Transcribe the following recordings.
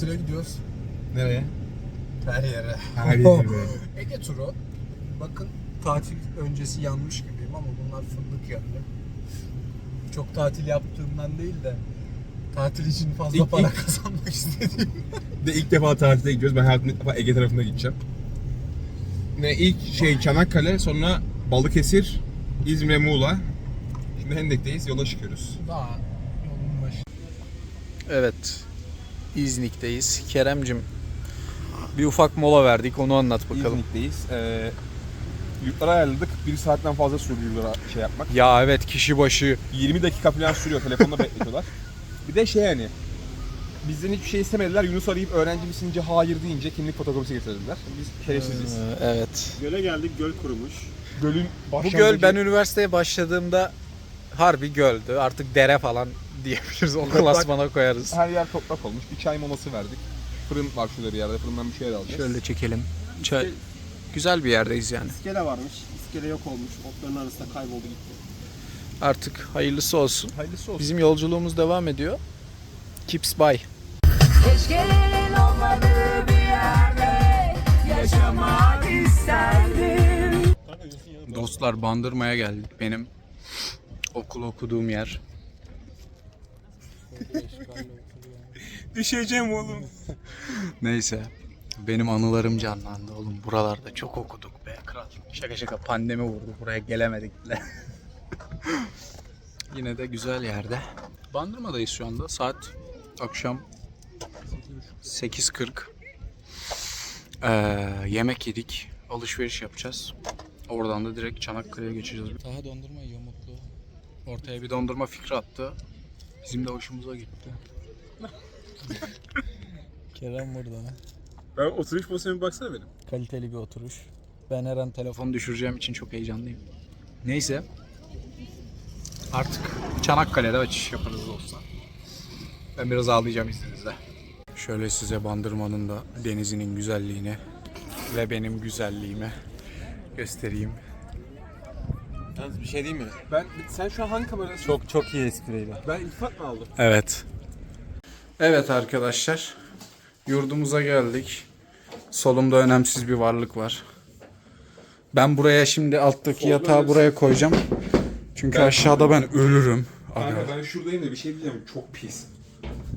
Tatile gidiyoruz. Nereye? Her yere. Her yere. Ege turu. Bakın tatil öncesi yanmış gibiyim ama bunlar fındık yandı. Çok tatil yaptığımdan değil de tatil için fazla İlk- para ilk- kazanmak istediğim. de ilk defa tatile gidiyoruz. Ben hayatımda ilk defa Ege tarafına gideceğim. Ve ilk şey Çanakkale, sonra Balıkesir, İzmir, Muğla. Şimdi Hendek'teyiz, yola çıkıyoruz. Daha yolun başı. Evet. İznik'teyiz. Keremcim bir ufak mola verdik onu anlat bakalım. İznik'teyiz. Ee, yurtları ayarladık. Bir saatten fazla sürüyor yurtlara şey yapmak. Ya evet kişi başı 20 dakika falan sürüyor. Telefonda bekletiyorlar. Bir de şey yani Bizden hiçbir şey istemediler. Yunus arayıp öğrenci misin deyince hayır deyince kimlik fotokopisi getirdiler. Biz şerefsiziz. Ee, evet. Göle geldik, göl kurumuş. Gölün Bu göl ben üniversiteye başladığımda harbi göldü. Artık dere falan diyebiliriz. O klasmana koyarız. Her yer toprak olmuş. Bir çay molası verdik. Fırın var şurada bir yerde. Fırından bir şeyler alacağız. Şöyle çekelim. Çay. Güzel bir yerdeyiz yani. İskele varmış. İskele yok olmuş. Otların arasında kayboldu gitti. Artık hayırlısı olsun. Hayırlısı olsun. Bizim yolculuğumuz devam ediyor. Keeps by. Keşke'nin olmadığı bir yerde yaşamak isterdim. Dostlar Bandırma'ya geldik. Benim okul okuduğum yer. Düşeceğim oğlum. Neyse. Benim anılarım canlandı oğlum. Buralarda çok okuduk be kral. Şaka şaka pandemi vurdu. Buraya gelemedik bile. Yine de güzel yerde. Bandırma'dayız şu anda. Saat akşam 8.40. Ee, yemek yedik. Alışveriş yapacağız. Oradan da direkt Çanakkale'ye geçeceğiz. Daha dondurma yiyor mutlu. Ortaya bir dondurma fikri attı. Bizim de hoşumuza gitti. Kerem burada. Ben oturuş pozisyonuna bir baksana benim. Kaliteli bir oturuş. Ben her an telefon düşüreceğim için çok heyecanlıyım. Neyse. Artık Çanakkale'de açış yaparız dostlar. Ben biraz ağlayacağım izninizle. Şöyle size Bandırma'nın da denizinin güzelliğini ve benim güzelliğimi göstereyim. Yalnız bir şey değil mi? Ben, sen şu an hangi kameradasın? Çok çok iyi espriydi. Ben iltifat mı aldım? Evet. Evet arkadaşlar. Yurdumuza geldik. Solumda önemsiz bir varlık var. Ben buraya şimdi alttaki yatağı buraya koyacağım. Çünkü aşağıda ben ölürüm. Abi. Kanka ben şuradayım da bir şey diyeceğim. Çok pis.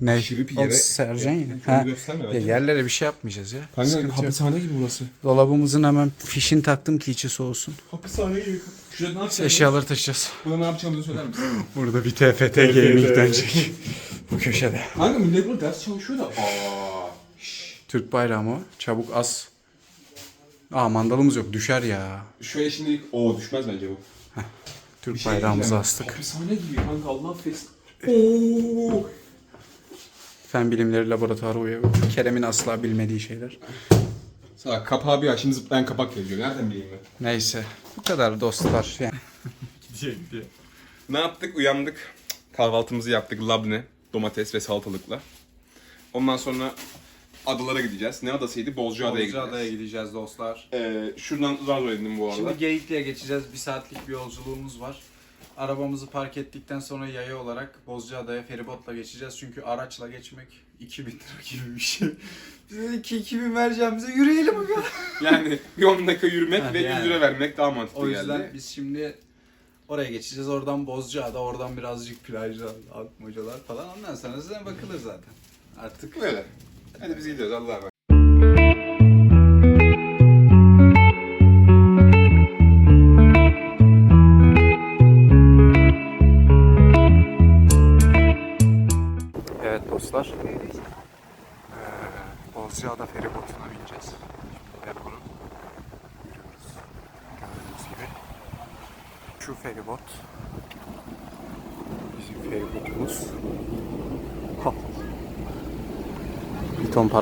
Ne? Oğlum yere- Sercan Ha. gösterme Ya yerlere bir şey yapmayacağız ya. Kanka Sıkıntı yok. hapishane gibi burası. Dolabımızın hemen fişini taktım ki içi soğusun. Hapishane gibi. Şurada ne yapacağız? Eşyaları taşıyacağız. Burada ne yapacağımızı söyler misin? Burada bir TFT gaming dönecek. Bu köşede. Kanka millet burada ders çalışıyor da. Aa. Türk bayrağı mı? Çabuk as. Aa mandalımız yok düşer ya. Şöyle şimdi o düşmez bence bu. Türk Bir şey bayrağımızı diyeceğim. astık. Hapishane gibi kanka Allah affetsin. Oo. Fen bilimleri laboratuvarı uyuyor. Kerem'in asla bilmediği şeyler. Sana kapağı bir aç şimdi zıplayan kapak geliyor. Nereden bileyim ben? Neyse. Bu kadar dostlar. Yani. Ne yaptık? Uyandık. Kahvaltımızı yaptık. Labne, domates ve salatalıkla. Ondan sonra adalara gideceğiz. Ne adasıydı? Bozcaada'ya gideceğiz. Bozcaada'ya gideceğiz dostlar. Ee, şuradan zar zor edindim bu arada. Şimdi Geyikli'ye geçeceğiz. Bir saatlik bir yolculuğumuz var. Arabamızı park ettikten sonra yaya olarak Bozcaada'ya feribotla geçeceğiz. Çünkü araçla geçmek 2000 lira gibi bir şey. Biz dedik ki 2000 vereceğimize yürüyelim aga. Yani bir 10 dakika yürümek Ha, ve 100 yani. lira vermek daha mantıklı O yüzden geldi. biz şimdi oraya geçeceğiz. Oradan Bozcaada, oradan birazcık plajlar, atmacalar falan. Ondan sonra zaten bakılır zaten. Artık Böyle. Hadi biz gidiyoruz Allah'a emanet.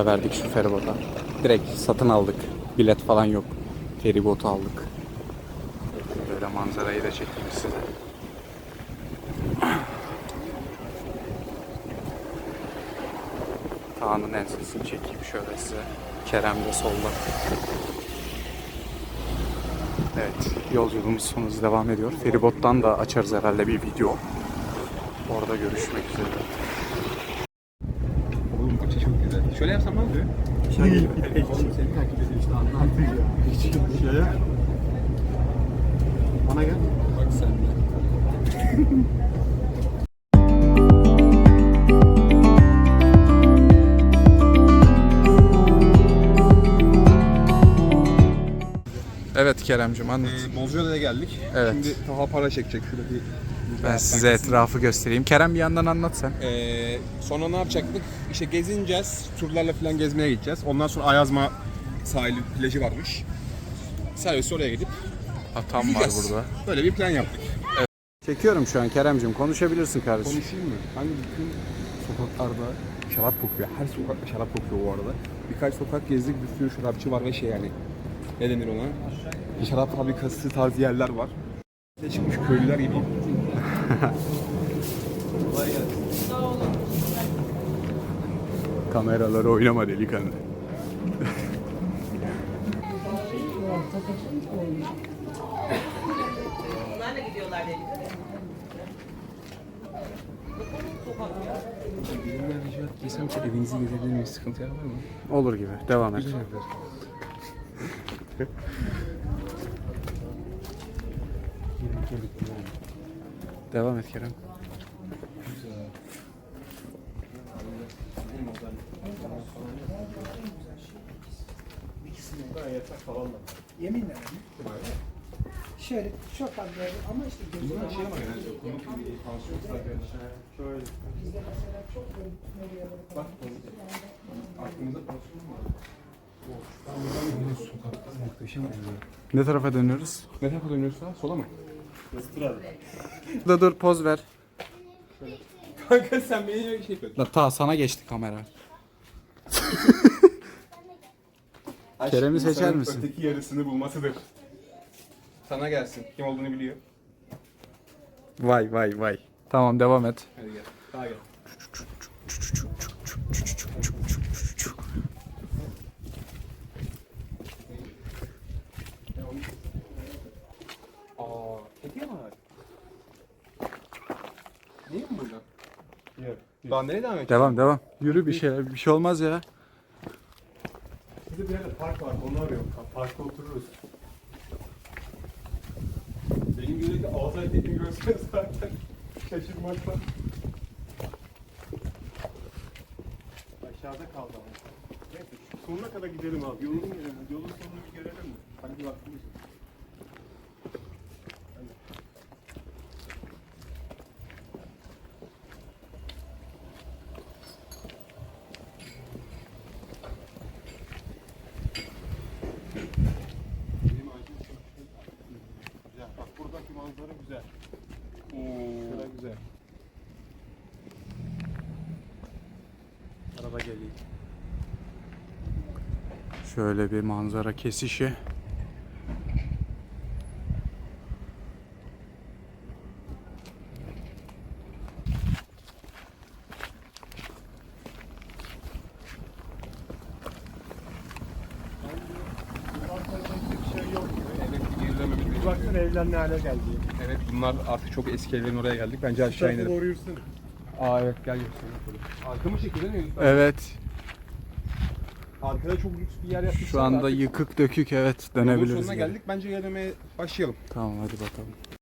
Para verdik şu feribota. Direkt satın aldık. Bilet falan yok. Feribotu aldık. Böyle manzarayı da çekeyim size. Kaan'ın ensesini çekeyim şöyle size. Kerem de solda. Evet, yolculuğumuz son devam ediyor. Feribottan da açarız herhalde bir video. Orada görüşmek üzere. Şöyle yapsam ne oluyor? Oğlum seni takip ediyor işte anlattım ya. Hiç şöyle. Bana gel. Bak sen de. Evet Keremcim anlat. Ee, Bozcaada'ya geldik. Evet. Şimdi Taha para çekecek. Şurada bir Ben size etrafı göstereyim. Kerem bir yandan anlat sen. Ee, sonra ne yapacaktık? İşte gezineceğiz. Turlarla falan gezmeye gideceğiz. Ondan sonra Ayazma sahili plajı varmış. Servisi oraya gidip Atam var yüzeceğiz. burada. Böyle bir plan yaptık. Çekiyorum şu an Keremcim. Konuşabilirsin kardeşim. Konuşayım mı? Hani bütün sokaklarda şarap kokuyor. Her sokakta şarap kokuyor bu arada. Birkaç sokak gezdik. Bir sürü şarapçı var ve şey yani. Ne denir ona? Şarap fabrikası tarzı yerler var. Ne çıkmış köylüler gibi. Kameraları oynama delikanlı. Giysem ki evinizi gezebilir miyiz? Sıkıntı var mı? Olur gibi. Devam et. Devam et Kerem. Yeminle mi? Şöyle çok az böyle ama işte gözüne Şey pansiyon Şöyle. bizde mesela çok böyle Bak aklımızda pansiyon var. Ne tarafa dönüyoruz? Ne tarafa dönüyorsun ha? Sola mı? Dur dur poz ver. Kanka sen beni öyle şey yapıyorsun. La ta sana geçti kamera. Aşk Kerem'i seçer misin? Öteki yarısını bulmasıdır. Sana gelsin. Kim olduğunu biliyor. Vay vay vay. Tamam devam et. Hadi gel. Daha gel. Aa, kedi var. Niye mi burada? Yok. Daha nereye devam edeceğiz? Devam devam. Yürü bir şey bir şey olmaz ya. Bizde bir yerde park var. Onu arıyorum. Parkta otururuz. Benim gördüğü ağız hareketini görseniz zaten şaşırmaktan. Aşağıda kaldı ama. Neyse şu sonuna kadar gidelim abi. Yolun, yolun sonunu bir görelim mi? Hadi bir vaktimiz var. Benim ağacım çok güzel. Bak buradaki manzara güzel. Şurada güzel. Araba geliyor. Şöyle bir manzara kesişi. Bir şey yok gibi. Evet, gerilememiz Bir baksana evler ne hale geldi. Evet, bunlar artık çok eski evlerin oraya geldik. Bence aşağı inelim. doğru yürüsene. Aa evet, gel göstereyim. Arkamı çekilir miyiz? Evet. Arkada çok lüks bir yer yapmışlar. Şu anda Artık yıkık dökük evet yolun sonuna geldik. Bence yerlemeye başlayalım. Tamam hadi bakalım.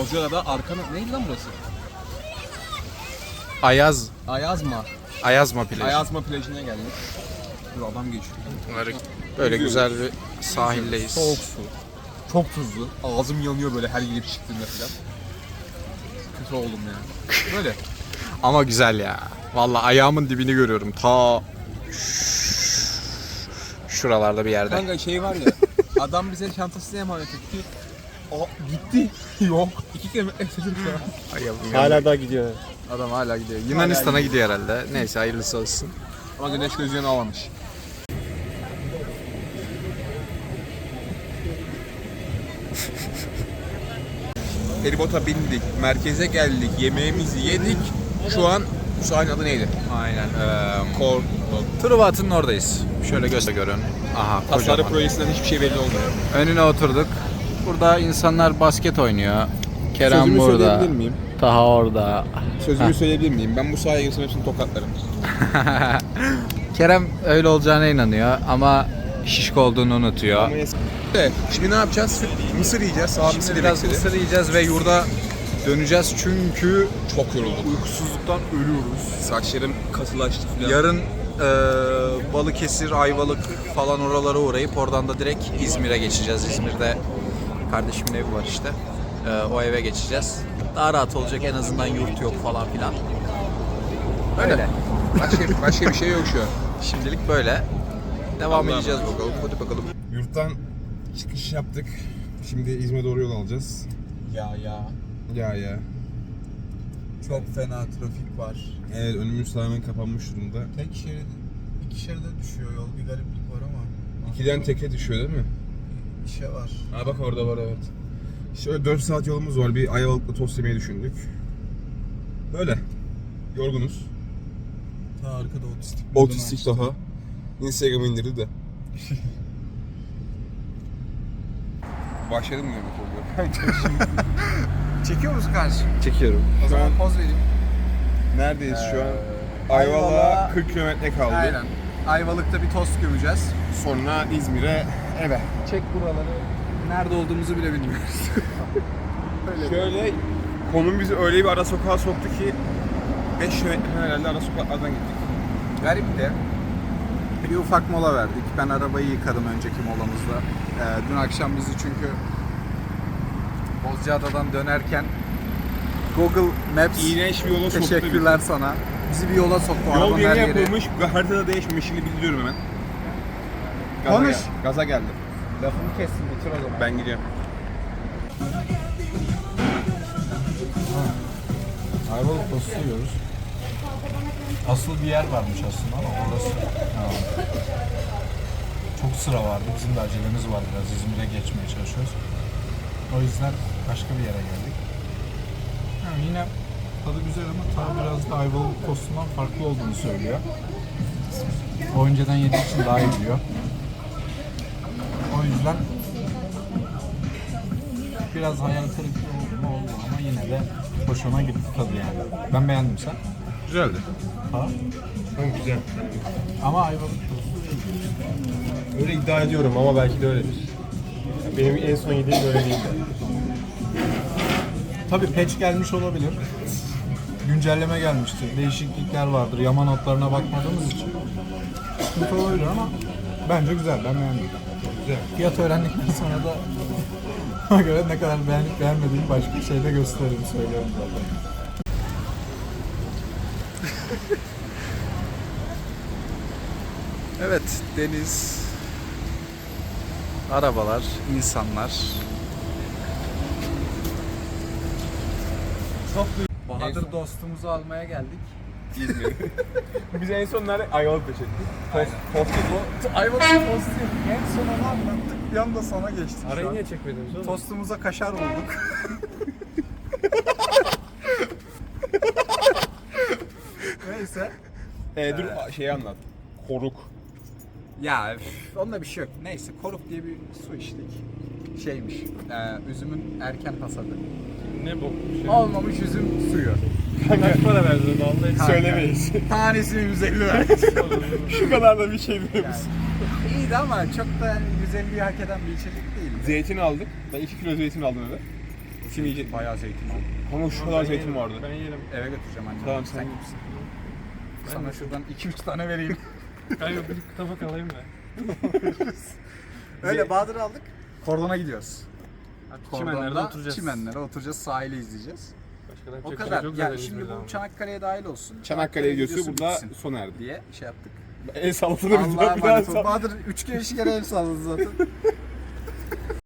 Bozcaada'da arkana... Neydi lan burası? Ayaz. Ayazma. Ayazma plajı. Ayazma plajına geldik. Dur adam geçiyor. Bunları böyle güzel bir sahildeyiz. Soğuk su. Çok tuzlu. Ağzım yanıyor böyle her girip çıktığımda falan. Kötü oldum yani. Böyle. Ama güzel ya. Vallahi ayağımın dibini görüyorum. Ta şuralarda bir yerde. Kanka şey var ya. adam bize çantasını emanet etti. Aa, gitti. Yok. İki kilometre eh, sürdü Hala daha gidiyor. Adam hala gidiyor. Yunanistan'a gidiyor herhalde. Neyse hayırlısı olsun. Ama güneş gözlüğünü alamamış. Feribota bindik, merkeze geldik, yemeğimizi yedik. Şu an bu sahnenin adı neydi? Aynen. Ee, Kor... Truvat'ın oradayız. Şöyle göster görün. Aha Tasarruf projesinden hiçbir şey belli olmuyor. Önüne oturduk. Burada insanlar basket oynuyor. Kerem Sözümü burada. söyleyebilir miyim? Taha orada. Sözümü söyleyebilir miyim? Ben bu sahaya girsem hepsini tokatlarım. Kerem öyle olacağına inanıyor ama şişko olduğunu unutuyor. Ama Evet, Şimdi ne yapacağız? Mısır yiyeceğiz. Sağ mısır biraz istedi. mısır yiyeceğiz ve yurda döneceğiz çünkü Çok yoruldum. uykusuzluktan ölüyoruz. Saçlarım katılaştı falan. Yarın e, Balıkesir, Ayvalık falan oralara uğrayıp oradan da direkt İzmir'e geçeceğiz. İzmir'de kardeşimin evi var işte. E, o eve geçeceğiz. Daha rahat olacak en azından yurt yok falan filan. Öyle. Başka, başka bir şey yok şu an. Şimdilik böyle. Devam Allah'a edeceğiz bakalım. Hadi bakalım. Yurttan çıkış yaptık. Şimdi İzmir'e doğru yol alacağız. Ya ya. Ya ya. Çok fena trafik var. Evet önümüz tamamen kapanmış durumda. Tek şerit, iki şeride düşüyor yol. Bir gariplik var ama. İkiden teke düşüyor değil mi? İşe var. Ha bak orada var evet. Şöyle 4 saat yolumuz var. Bir Ayvalık'ta tost yemeyi düşündük. Böyle. Yorgunuz. Ta arkada otistik. Otistik daha. Instagram'a indirdi de. Başladım mı yemek oluyor? Çekiyor musun kardeşim? Çekiyorum. O Şu zaman an poz vereyim. neredeyiz şu an? Ee, Ayvalık'a Ayvalık'a- 40 kilometre kaldı. Aynen. Ayvalık'ta bir tost gömeceğiz. Sonra İzmir'e eve. Çek buraları. Nerede olduğumuzu bile bilmiyoruz. Şöyle konum bizi öyle bir ara sokağa soktu ki 5 kilometre falan herhalde ara sokaklardan gittik. Garip de bir ufak mola verdik. Ben arabayı yıkadım önceki molamızda. Ee, dün akşam bizi çünkü Bozcaada'dan dönerken Google Maps İğrenç bir yola soktu. teşekkürler sana. Bizi bir yola soktu. bizi. Yol yeni yapılmış, haritada değişmiş. Şimdi bildiriyorum hemen. Gaza Konuş. gel- Gaza geldim. Lafımı kessin bitir o zaman. Ben gidiyorum. Ayvalık tostu yiyoruz. Asıl bir yer varmış aslında ama orası ha. çok sıra vardı. Bizim de acelemiz var biraz. İzmir'e geçmeye çalışıyoruz. O yüzden başka bir yere geldik. Yani yine tadı güzel ama tadı biraz da Ayvalık tostundan farklı olduğunu söylüyor. O önceden yediği için daha iyi biliyor. Yüzden biraz hayal kırıklığı oldu ama yine de hoşuma gitti tadı yani. Ben beğendim sen. Güzeldi. Ha? güzel. Ama Ayvalık Öyle iddia ediyorum ama belki de öyledir. Benim en son yediğim öyle değildi. Tabii patch gelmiş olabilir. Güncelleme gelmiştir. Değişiklikler vardır. Yama notlarına bakmadığımız için. Sıkıntı olabilir ama bence güzel. Ben beğendim. Fiyat öğrendikten sonra da ona göre ne kadar beğenip beğenmediğimi başka bir şeyde gösteririm söylüyorum zaten. evet deniz, arabalar, insanlar. Bahadır dostumuzu almaya geldik. Biz en son nerede? Ayvalık'ta çektik. Tost, tost yedik. Ayvalık tostu. En son onu anlattık. Bir anda sana geçtik şu Arayı an. niye çekmediniz oğlum? Tostumuza kaşar bulduk. Neyse. Ee, dur şeyi anlat. Koruk. Ya üf, onda bir şey yok. Neyse koruk diye bir su içtik. Şeymiş. E, üzümün erken hasadı. Ne bok bir şey. Olmamış üzüm suyu. Kaç para verdin onu hiç Söylemeyiz. Tanesini 150 verdik. Şu kadar da bir şey biliyor musun? İyiydi ama çok da 150'yi hak eden bir içecek değil. Zeytin aldık. Ben 2 kilo zeytin aldım eve. Şimdi yiyecek. Bayağı zeytin aldım. Ama şu kadar zeytin vardı. Ben yerim. Eve götüreceğim anne. Tamam, sen gitsin. Sana şuradan 2-3 tane vereyim. Kanka bir tabak alayım mı? Öyle Bahadır aldık. Kordona gidiyoruz. Çimenlerde oturacağız. Çimenlere oturacağız, sahili izleyeceğiz. Başka da O bir kadar. şey yok Ya zaten şimdi bu. Çanakkale'ye dahil olsun. Çanakkale videosu videosu burada bitsin sona erdi. diye şey yaptık. El salladığını bir daha emanet ol. Bahadır 3 kere 2 kere el salladı zaten.